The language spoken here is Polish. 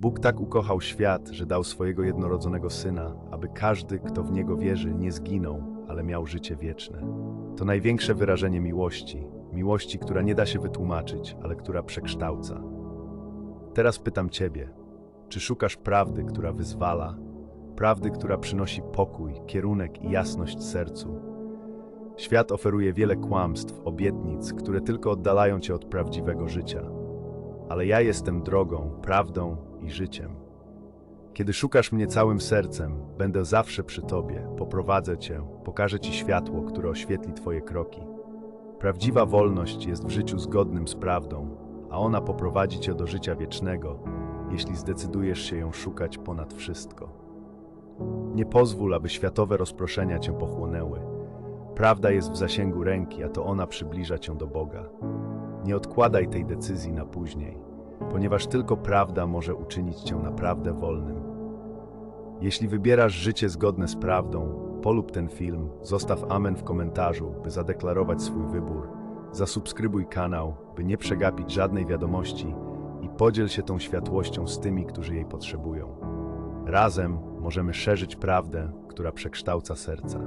Bóg tak ukochał świat, że dał swojego jednorodzonego syna, aby każdy, kto w niego wierzy, nie zginął, ale miał życie wieczne. To największe wyrażenie miłości, miłości, która nie da się wytłumaczyć, ale która przekształca. Teraz pytam Ciebie, czy szukasz prawdy, która wyzwala, prawdy, która przynosi pokój, kierunek i jasność sercu? Świat oferuje wiele kłamstw, obietnic, które tylko oddalają Cię od prawdziwego życia. Ale ja jestem drogą, prawdą i życiem. Kiedy szukasz mnie całym sercem, będę zawsze przy Tobie, poprowadzę Cię, pokażę Ci światło, które oświetli Twoje kroki. Prawdziwa wolność jest w życiu zgodnym z prawdą, a ona poprowadzi Cię do życia wiecznego, jeśli zdecydujesz się ją szukać ponad wszystko. Nie pozwól, aby światowe rozproszenia Cię pochłonęły. Prawda jest w zasięgu ręki, a to ona przybliża Cię do Boga. Nie odkładaj tej decyzji na później, ponieważ tylko prawda może uczynić Cię naprawdę wolnym. Jeśli wybierasz życie zgodne z prawdą, polub ten film, zostaw amen w komentarzu, by zadeklarować swój wybór. Zasubskrybuj kanał, by nie przegapić żadnej wiadomości i podziel się tą światłością z tymi, którzy jej potrzebują. Razem możemy szerzyć prawdę, która przekształca serca.